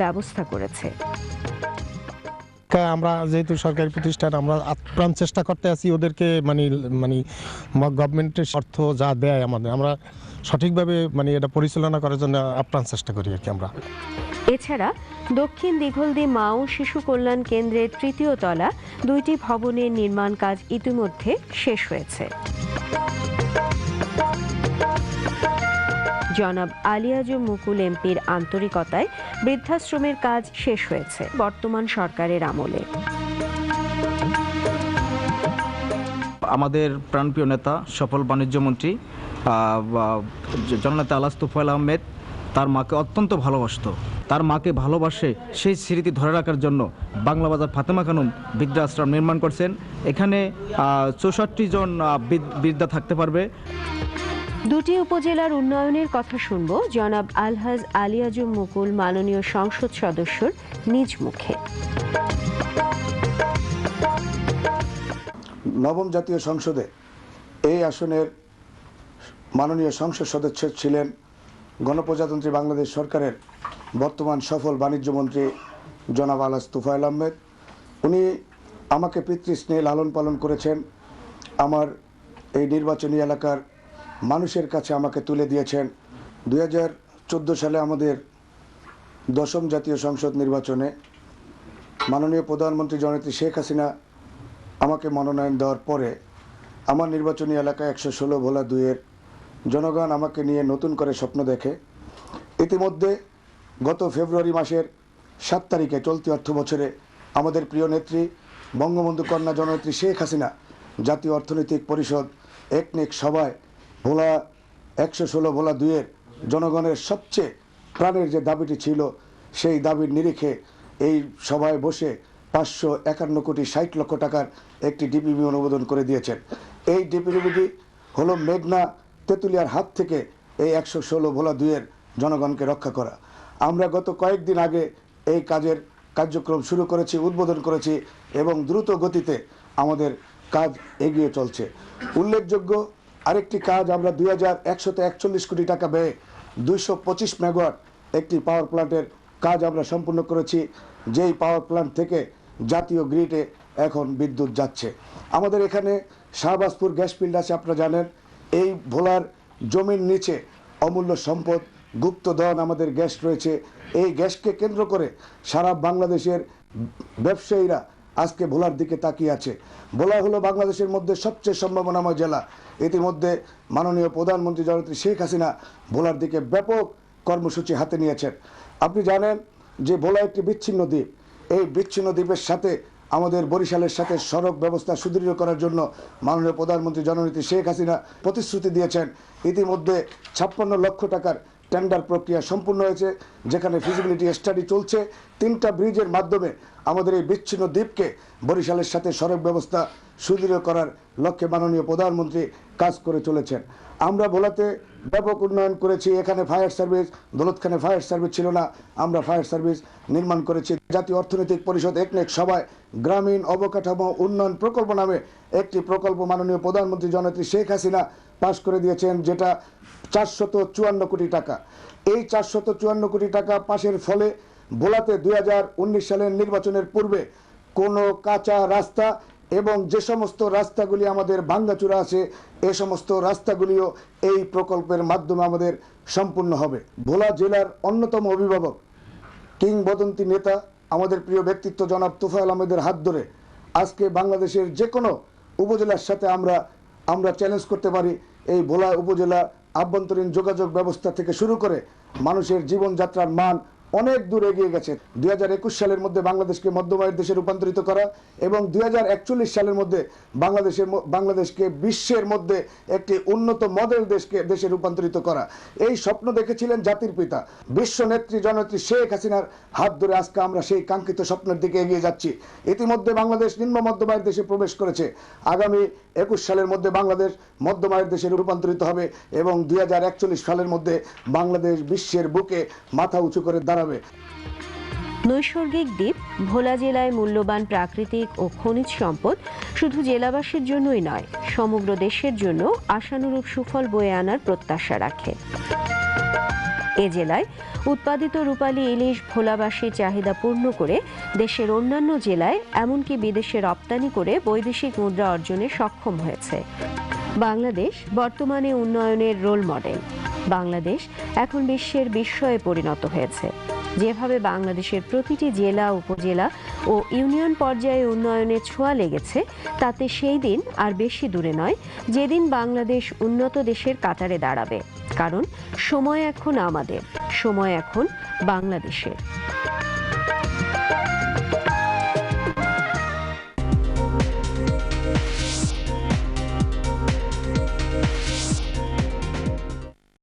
ব্যবস্থা করেছে। আমরা যেহেতু সরকারি প্রতিষ্ঠান আমরা আপ্রাণ চেষ্টা করতে আছি ওদেরকে মানে মানে গভর্নমেন্টের অর্থ যা দেয় আমাদের আমরা সঠিকভাবে মানে এটা পরিচালনা করার জন্য আপ্রাণ চেষ্টা করি আর কি আমরা। এছাড়া দক্ষিণ দিঘলদি মা ও শিশু কল্যাণ কেন্দ্রের তৃতীয় তলা দুইটি ভবনের নির্মাণ কাজ ইতিমধ্যে শেষ হয়েছে। জনাব আলিয়াজু মুকুল এমপির আন্তরিকতায় বৃদ্ধাশ্রমের কাজ শেষ হয়েছে বর্তমান সরকারের আমলে। আমাদের প্রাণপ্রিয় নেতা সফল বাণিজ্য মন্ত্রী আহ, বা- জ- জননেতা আলাস আহমেদ তার মাকে অত্যন্ত ভালোবাসত। তার মাকে ভালোবাসে সেই স্মৃতি ধরে রাখার জন্য বাংলা বাজার ফাতেমা খানুম বৃদ্ধাশ্রম নির্মাণ করছেন। এখানে চৌষট্টি জন বৃদ্ধা থাকতে পারবে। দুটি উপজেলার উন্নয়নের কথা শুনব। জনাব আলহাজ আলিয়াজুম মুকুল, মাননীয় সংসদ সদস্যর নিজ মুখে। নবম জাতীয় সংসদে এই আসনের মাননীয় সংসদ সদস্য ছিলেন গণপ্রজাতন্ত্রী বাংলাদেশ সরকারের বর্তমান সফল বাণিজ্য মন্ত্রী জনাব আলাস তুফাইল আহমেদ। উনি আমাকে পিতৃস্নেহ লালন পালন করেছেন। আমার এই নির্বাচনী এলাকার মানুষের কাছে আমাকে তুলে দিয়েছেন। দু হাজার চোদ্দ সালে আমাদের দশম জাতীয় সংসদ নির্বাচনে মাননীয় প্রধানমন্ত্রী জননেত্রী শেখ হাসিনা আমাকে মনোনয়ন দেওয়ার পরে আমার নির্বাচনী এলাকা একশো ষোলো ভোলা দুইয়ের জনগণ আমাকে নিয়ে নতুন করে স্বপ্ন দেখে। ইতিমধ্যে গত ফেব্রুয়ারি মাসের সাত তারিখে চলতি অর্থ বছরে আমাদের প্রিয় নেত্রী, বঙ্গবন্ধু কন্যা জননেত্রী শেখ হাসিনা জাতীয় অর্থনৈতিক পরিষদ, একনেক সভায় ভোলা একশো ষোলো, ভোলা দুয়ের জনগণের সবচেয়ে প্রাণের যে দাবিটি ছিল, সেই দাবির নিরিখে এই সভায় বসে পাঁচশো একান্ন কোটি ষাট লক্ষ টাকার একটি ডিপিবি অনুমোদন করে দিয়েছেন। এই ডিপিবিটি হলো মেঘনা তেঁতুলিয়ার হাত থেকে এই একশো ষোলো, ভোলা দুয়ের জনগণকে রক্ষা করা। আমরা গত কয়েকদিন আগে এই কাজের কার্যক্রম শুরু করেছি, উদ্বোধন করেছি এবং দ্রুত গতিতে আমাদের কাজ এগিয়ে চলছে। উল্লেখযোগ্য আরেকটি কাজ, আমরা দুই হাজার একশত একচল্লিশ কোটি টাকা ব্যয়ে দুইশো পঁচিশ মেগাওয়াট একটি পাওয়ার প্ল্যান্টের কাজ আমরা সম্পূর্ণ করেছি। যেই পাওয়ার প্ল্যান্ট থেকে জাতীয় গ্রিডে এখন বিদ্যুৎ যাচ্ছে। আমাদের এখানে শাহবাজপুর গ্যাস ফিল্ড আছে, আপনারা জানেন। এই ভোলার জমির নিচে অমূল্য সম্পদ গুপ্তধন আমাদের গ্যাস রয়েছে। এই গ্যাসকে কেন্দ্র করে সারা বাংলাদেশের ব্যবসায়ীরা আজকে ভোলার দিকে তাকিয়ে আছে। ভোলা হলো বাংলাদেশের মধ্যে সবচেয়ে সম্ভাবনাময় জেলা। ইতিমধ্যে মাননীয় প্রধানমন্ত্রী জননেত্রী শেখ হাসিনা ভোলার দিকে ব্যাপক কর্মসূচি হাতে নিয়েছেন। আপনি জানেন যে ভোলা একটি বিচ্ছিন্ন দ্বীপ। এই বিচ্ছিন্ন দ্বীপের সাথে আমাদের বরিশালের সাথে সড়ক ব্যবস্থা সুদৃঢ় করার জন্য মাননীয় প্রধানমন্ত্রী জননেত্রী শেখ হাসিনা প্রতিশ্রুতি দিয়েছেন। ইতিমধ্যে ছাপ্পান্ন লক্ষ টাকার টেন্ডার প্রক্রিয়া সম্পূর্ণ হয়েছে, যেখানে ফিজিবিলিটি স্টাডি চলছে। তিনটা ব্রিজের মাধ্যমে আমাদের এই বিচ্ছিন্ন দ্বীপকে বরিশালের সাথে সড়ক ব্যবস্থা সুদৃঢ় করার লক্ষ্যে মাননীয় প্রধানমন্ত্রী কাজ করে চলেছেন। আমরা ভোলাতে ব্যাপক উন্নয়ন করেছি, এখানে ফায়ার সার্ভিস দৌলতখানে ফায়ার সার্ভিস ছিল না, আমরা ফায়ার সার্ভিস নির্মাণ করেছি। জাতীয় অর্থনৈতিক পরিষদ, একনেক সভায় গ্রামীণ অবকাঠামো উন্নয়ন প্রকল্প নামে একটি প্রকল্প মাননীয় প্রধানমন্ত্রী জননেত্রী শেখ হাসিনা পাশ করে দিয়েছেন, যেটা চারশত চুয়ান্ন কোটি টাকা। এই চারশত চুয়ান্ন কোটি টাকা পাশের ফলে ভোলাতে দুই হাজার উনিশ সালের নির্বাচনের পূর্বে কোনো কাঁচা রাস্তা এবং যে সমস্ত রাস্তাগুলি আমাদের ভাঙ্গাচুরা আছে, এ সমস্ত রাস্তাগুলিও এই প্রকল্পের মাধ্যমে আমাদের সম্পূর্ণ হবে। ভোলা জেলার অন্যতম অভিভাবক, কিংবদন্তি নেতা, আমাদের প্রিয় ব্যক্তিত্ব জনাব তুফাইল আহমেদের হাত ধরে আজকে বাংলাদেশের যে কোনো উপজেলার সাথে আমরা আমরা চ্যালেঞ্জ করতে পারি। এই ভোলা উপজেলা আভ্যন্তরীণ যোগাযোগ ব্যবস্থা থেকে শুরু করে মানুষের জীবনযাত্রার মান অনেক দূর এগিয়ে গেছে। দুই হাজার একুশ সালের মধ্যে বাংলাদেশকে মধ্যমায়ের দেশে রূপান্তরিত করা এবং দুই হাজার একচল্লিশ সালের মধ্যে বাংলাদেশের বাংলাদেশকে বিশ্বের মধ্যে একটি উন্নত মডেল দেশকে দেশে রূপান্তরিত করা। এই স্বপ্ন দেখেছিলেন জাতির পিতা। বিশ্ব নেত্রী, জননেত্রী শেখ হাসিনার হাত ধরে আজকে আমরা সেই কাঙ্ক্ষিত স্বপ্নের দিকে এগিয়ে যাচ্ছি। ইতিমধ্যে বাংলাদেশ নিম্ন মধ্যমায়ের দেশে প্রবেশ করেছে। আগামী একুশ সালের মধ্যে বাংলাদেশ মধ্যমায়ের দেশে রূপান্তরিত হবে এবং দুই হাজার একচল্লিশ সালের মধ্যে বাংলাদেশ বিশ্বের বুকে মাথা উঁচু করে দাঁড়াবে নৈসর্গিক দ্বীপ ভোলা জেলায় মূল্যবান প্রাকৃতিক ও খনিজ সম্পদ শুধু জেলাবাসীর জন্যই নয়, সমগ্র দেশের জন্য আশানুরূপ সুফল বয়ে আনার প্রত্যাশা রাখে। এ জেলায় উৎপাদিত রূপালী ইলিশ ভোলাবাসীর চাহিদা পূর্ণ করে দেশের অন্যান্য জেলায় এমনকি বিদেশে রপ্তানি করে বৈদেশিক মুদ্রা অর্জনে সক্ষম হয়েছে। বাংলাদেশ বর্তমানে উন্নয়নের রোল মডেল। বাংলাদেশ এখন বিশ্বের বিস্ময়ে পরিণত হয়েছে। যেভাবে বাংলাদেশের প্রতিটি জেলা, উপজেলা ও ইউনিয়ন পর্যায়ে উন্নয়নের ছোঁয়া লেগেছে, তাতে সেই দিন আর বেশি দূরে নয়, যেদিন বাংলাদেশ উন্নত দেশের কাতারে দাঁড়াবে। কারণ, সময় এখন আমাদের, সময় এখন বাংলাদেশের।